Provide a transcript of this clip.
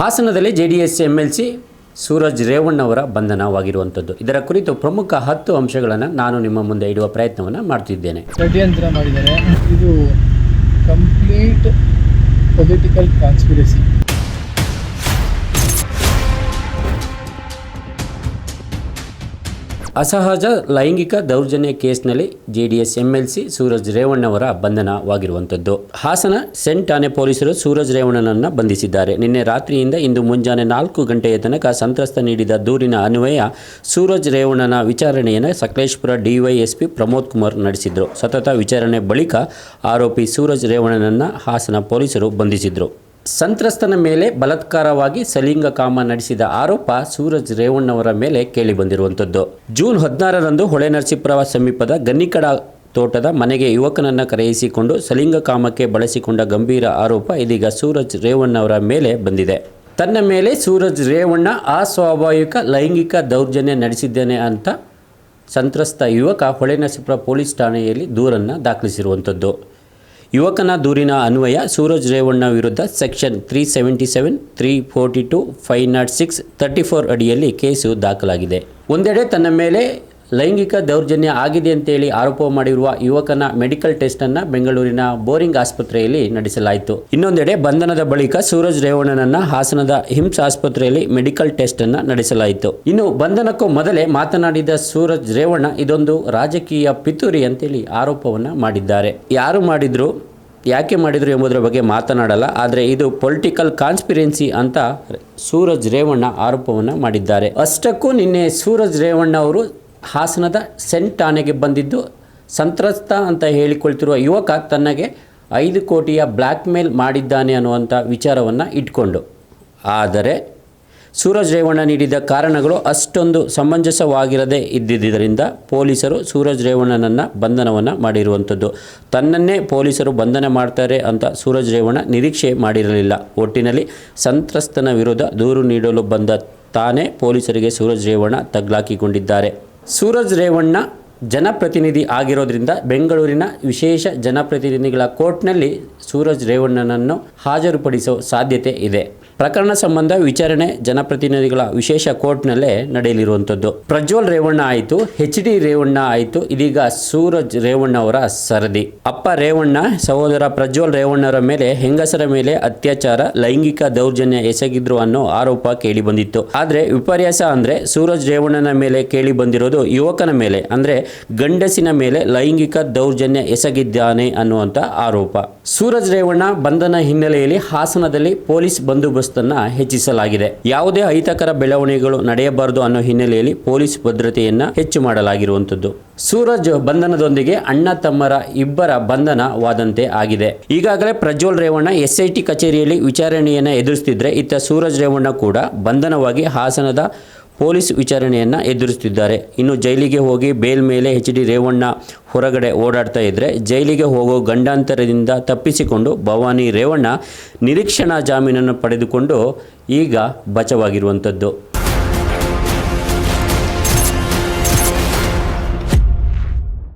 ಹಾಸನದಲ್ಲಿ J D S M L C Suraj ರೇವಣ್ಣವರ ಬಂಧನವಾಗಿರುವಂಥದ್ದು. ಇದರ ಕುರಿತು ಪ್ರಮುಖ ಹತ್ತು ಅಂಶಗಳನ್ನು ನಾನು ನಿಮ್ಮ ಮುಂದೆ ಇಡುವ ಪ್ರಯತ್ನವನ್ನು ಮಾಡ್ತಿದ್ದೇನೆ. ಷಡ್ಯಂತ್ರ ಮಾಡಿದ್ದಾರೆ. ಇದು ಕಂಪ್ಲೀಟ್ ಪೊಲಿಟಿಕಲ್ ಕಾನ್ಸ್ಪಿರಸಿ ಅಸಹಜ ಲೈಂಗಿಕ ದೌರ್ಜನ್ಯ ಕೇಸ್ನಲ್ಲಿ ಜೆಡಿಎಸ್ ಎಂಎಲ್ಸಿ ಸೂರಜ್ ರೇವಣ್ಣವರ ಬಂಧನವಾಗಿರುವಂಥದ್ದು. ಹಾಸನ ಸೆಂಟ್ ಠಾಣೆ ಪೊಲೀಸರು ಸೂರಜ್ ರೇವಣ್ಣನನ್ನ ಬಂಧಿಸಿದ್ದಾರೆ. ನಿನ್ನೆ ರಾತ್ರಿಯಿಂದ ಇಂದು ಮುಂಜಾನೆ ನಾಲ್ಕು ಗಂಟೆಯ ತನಕ ಸಂತ್ರಸ್ತ ನೀಡಿದ ದೂರಿನ ಅನ್ವಯ ಸೂರಜ್ ರೇವಣ್ಣನ ವಿಚಾರಣೆಯನ್ನು ಸಕಲೇಶ್ಪುರ ಡಿವೈಎಸ್ಪಿ ಪ್ರಮೋದ್ ಕುಮಾರ್ ನಡೆಸಿದ್ರು. ಸತತ ವಿಚಾರಣೆ ಬಳಿಕ ಆರೋಪಿ ಸೂರಜ್ ರೇವಣ್ಣನನ್ನ ಹಾಸನ ಪೊಲೀಸರು ಬಂಧಿಸಿದ್ರು. ಸಂತ್ರಸ್ತನ ಮೇಲೆ ಬಲತ್ಕಾರವಾಗಿ ಸಲಿಂಗ ಕಾಮ ನಡೆಸಿದ ಆರೋಪ ಸೂರಜ್ ರೇವಣ್ಣವರ ಮೇಲೆ ಕೇಳಿಬಂದಿರುವಂಥದ್ದು ಜೂನ್ ಹದಿನಾರರಂದು ಹೊಳೆನರಸೀಪುರ ಸಮೀಪದ ಗನ್ನಿಕಡ ತೋಟದ ಮನೆಗೆ ಯುವಕನನ್ನು ಕರೆಯಿಸಿಕೊಂಡು ಸಲಿಂಗ ಕಾಮಕ್ಕೆ ಬಳಸಿಕೊಂಡ ಗಂಭೀರ ಆರೋಪ ಇದೀಗ ಸೂರಜ್ ರೇವಣ್ಣವರ ಮೇಲೆ ಬಂದಿದೆ. ತನ್ನ ಮೇಲೆ ಸೂರಜ್ ರೇವಣ್ಣ ಅಸ್ವಾಭಾವಿಕ ಲೈಂಗಿಕ ದೌರ್ಜನ್ಯ ನಡೆಸಿದ್ದೇನೆ ಅಂತ ಸಂತ್ರಸ್ತ ಯುವಕ ಹೊಳೆನರಸೀಪುರ ಪೊಲೀಸ್ ಠಾಣೆಯಲ್ಲಿ ದೂರನ್ನು ದಾಖಲಿಸಿರುವಂಥದ್ದು. ಯುವಕನ ದೂರಿನ ಅನ್ವಯ ಸೂರಜ್ ರೇವಣ್ಣ ವಿರುದ್ಧ section three seventy seven, three forty two, five naught six thirty four ಅಡಿಯಲ್ಲಿ ಕೇಸು ದಾಖಲಾಗಿದೆ. ಒಂದೆಡೆ ತನ್ನ ಮೇಲೆ ಲೈಂಗಿಕ ದೌರ್ಜನ್ಯ ಆಗಿದೆ ಅಂತೇಳಿ ಆರೋಪ ಮಾಡಿರುವ ಯುವಕನ ಮೆಡಿಕಲ್ ಟೆಸ್ಟ್ ಅನ್ನ ಬೆಂಗಳೂರಿನ ಬೋರಿಂಗ್ ಆಸ್ಪತ್ರೆಯಲ್ಲಿ ನಡೆಸಲಾಯಿತು. ಇನ್ನೊಂದೆಡೆ ಬಂಧನದ ಬಳಿಕ ಸೂರಜ್ ರೇವಣ್ಣನನ್ನ ಹಾಸನದ ಹಿಮ್ಸ್ ಆಸ್ಪತ್ರೆಯಲ್ಲಿ ಮೆಡಿಕಲ್ ಟೆಸ್ಟ್ ಅನ್ನ ನಡೆಸಲಾಯಿತು. ಇನ್ನು ಬಂಧನಕ್ಕೂ ಮೊದಲೇ ಮಾತನಾಡಿದ ಸೂರಜ್ ರೇವಣ್ಣ ಇದೊಂದು ರಾಜಕೀಯ ಪಿತೂರಿ ಅಂತೇಳಿ ಆರೋಪವನ್ನ ಮಾಡಿದ್ದಾರೆ. ಯಾರು ಮಾಡಿದ್ರು, ಯಾಕೆ ಮಾಡಿದ್ರು ಎಂಬುದರ ಬಗ್ಗೆ ಮಾತನಾಡಲ್ಲ, ಆದರೆ ಇದು ಪೊಲಿಟಿಕಲ್ ಕಾನ್ಸ್ಪಿರೆನ್ಸಿ ಅಂತ ಸೂರಜ್ ರೇವಣ್ಣ ಆರೋಪವನ್ನು ಮಾಡಿದ್ದಾರೆ. ಅಷ್ಟಕ್ಕೂ ನಿನ್ನೆ ಸೂರಜ್ ರೇವಣ್ಣ ಅವರು ಹಾಸನದ ಸೆಂಟ್ ಠಾಣೆಗೆ ಬಂದಿದ್ದು ಸಂತ್ರಸ್ತ ಅಂತ ಹೇಳಿಕೊಳ್ತಿರುವ ಯುವಕ ತನಗೆ ಐದು ಕೋಟಿಯ ಬ್ಲ್ಯಾಕ್ ಮೇಲ್ ಮಾಡಿದ್ದಾನೆ ಅನ್ನುವಂಥ ವಿಚಾರವನ್ನು ಇಟ್ಕೊಂಡು. ಆದರೆ ಸೂರಜ್ ರೇವಣ್ಣ ನೀಡಿದ ಕಾರಣಗಳು ಅಷ್ಟೊಂದು ಸಮಂಜಸವಾಗಿರದೆ ಇದ್ದಿದ್ದರಿಂದ ಪೊಲೀಸರು ಸೂರಜ್ ರೇವಣ್ಣನನ್ನು ಬಂಧನವನ್ನು ಮಾಡಿರುವಂಥದ್ದು. ತನ್ನನ್ನೇ ಪೊಲೀಸರು ಬಂಧನ ಮಾಡ್ತಾರೆ ಅಂತ ಸೂರಜ್ ರೇವಣ್ಣ ನಿರೀಕ್ಷೆ ಮಾಡಿರಲಿಲ್ಲ. ಒಟ್ಟಿನಲ್ಲಿ ಸಂತ್ರಸ್ತನ ವಿರುದ್ಧ ದೂರು ನೀಡಲು ಬಂದ ತಾನೇ ಪೊಲೀಸರಿಗೆ ಸೂರಜ್ ರೇವಣ್ಣ ತಗ್ಲಾಕಿಕೊಂಡಿದ್ದಾರೆ. ಸೂರಜ್ ರೇವಣ್ಣ ಜನಪ್ರತಿನಿಧಿ ಆಗಿರೋದ್ರಿಂದ ಬೆಂಗಳೂರಿನ ವಿಶೇಷ ಜನಪ್ರತಿನಿಧಿಗಳ ಕೋರ್ಟ್ನಲ್ಲಿ ಸೂರಜ್ ರೇವಣ್ಣನನ್ನು ಹಾಜರುಪಡಿಸೋ ಸಾಧ್ಯತೆ ಇದೆ. ಪ್ರಕರಣ ಸಂಬಂಧ ವಿಚಾರಣೆ ಜನಪ್ರತಿನಿಧಿಗಳ ವಿಶೇಷ ಕೋರ್ಟ್ನಲ್ಲೇ ನಡೆಯಲಿರುವಂಥದ್ದು. ಪ್ರಜ್ವಲ್ ರೇವಣ್ಣ ಆಯಿತು ಎಚ್ ಡಿ ರೇವಣ್ಣ ಆಯಿತು, ಇದೀಗ ಸೂರಜ್ ರೇವಣ್ಣ ಅವರ ಸರದಿ. ಅಪ್ಪ ರೇವಣ್ಣ, ಸಹೋದರ ಪ್ರಜ್ವಲ್ ರೇವಣ್ಣರ ಮೇಲೆ ಹೆಂಗಸರ ಮೇಲೆ ಅತ್ಯಾಚಾರ, ಲೈಂಗಿಕ ದೌರ್ಜನ್ಯ ಎಸಗಿದ್ರು ಅನ್ನೋ ಆರೋಪ ಕೇಳಿ ಬಂದಿತ್ತು ಆದ್ರೆ ವಿಪರ್ಯಾಸ ಅಂದ್ರೆ ಸೂರಜ್ ರೇವಣ್ಣನ ಮೇಲೆ ಕೇಳಿ ಬಂದಿರೋದು ಯುವಕನ ಮೇಲೆ, ಅಂದ್ರೆ ಗಂಡಸಿನ ಮೇಲೆ ಲೈಂಗಿಕ ದೌರ್ಜನ್ಯ ಎಸಗಿದ್ದಾನೆ ಅನ್ನುವಂಥ ಆರೋಪ. ಸೂರಜ್ ರೇವಣ್ಣ ಬಂಧನ ಹಿನ್ನೆಲೆಯಲ್ಲಿ ಹಾಸನದಲ್ಲಿ ಪೊಲೀಸ್ ಬಂದೋಬಸ್ತನ್ನ ಹೆಚ್ಚಿಸಲಾಗಿದೆ. ಯಾವುದೇ ಅಹಿತಕರ ಬೆಳವಣಿಗೆಗಳು ನಡೆಯಬಾರದು ಅನ್ನೋ ಹಿನ್ನೆಲೆಯಲ್ಲಿ ಪೊಲೀಸ್ ಭದ್ರತೆಯನ್ನ ಹೆಚ್ಚು ಮಾಡಲಾಗಿರುವಂತದ್ದು ಸೂರಜ್ ಬಂಧನದೊಂದಿಗೆ ಅಣ್ಣ ತಮ್ಮರ ಇಬ್ಬರ ಬಂಧನವಾದಂತೆ ಆಗಿದೆ. ಈಗಾಗಲೇ ಪ್ರಜ್ವಲ್ ರೇವಣ್ಣ ಎಸ್ಐಟಿ ಕಚೇರಿಯಲ್ಲಿ ವಿಚಾರಣೆಯನ್ನ ಎದುರಿಸುತ್ತಿದ್ರೆ ಇತ್ತ ಸೂರಜ್ ರೇವಣ್ಣ ಕೂಡ ಬಂಧನವಾಗಿ ಹಾಸನದ ಪೊಲೀಸ್ ವಿಚಾರಣೆಯನ್ನು ಎದುರಿಸುತ್ತಿದ್ದಾರೆ. ಇನ್ನು ಜೈಲಿಗೆ ಹೋಗಿ ಬೇಲ್ ಮೇಲೆ ಎಚ್ ಡಿ ರೇವಣ್ಣ ಹೊರಗಡೆ ಓಡಾಡ್ತಾ ಇದ್ದರೆ ಜೈಲಿಗೆ ಹೋಗೋ ಗಂಡಾಂತರದಿಂದ ತಪ್ಪಿಸಿಕೊಂಡು ಭವಾನಿ ರೇವಣ್ಣ ನಿರೀಕ್ಷಣಾ ಜಾಮೀನನ್ನು ಪಡೆದುಕೊಂಡು ಈಗ ಬಚಾವಾಗಿರುವಂಥದ್ದು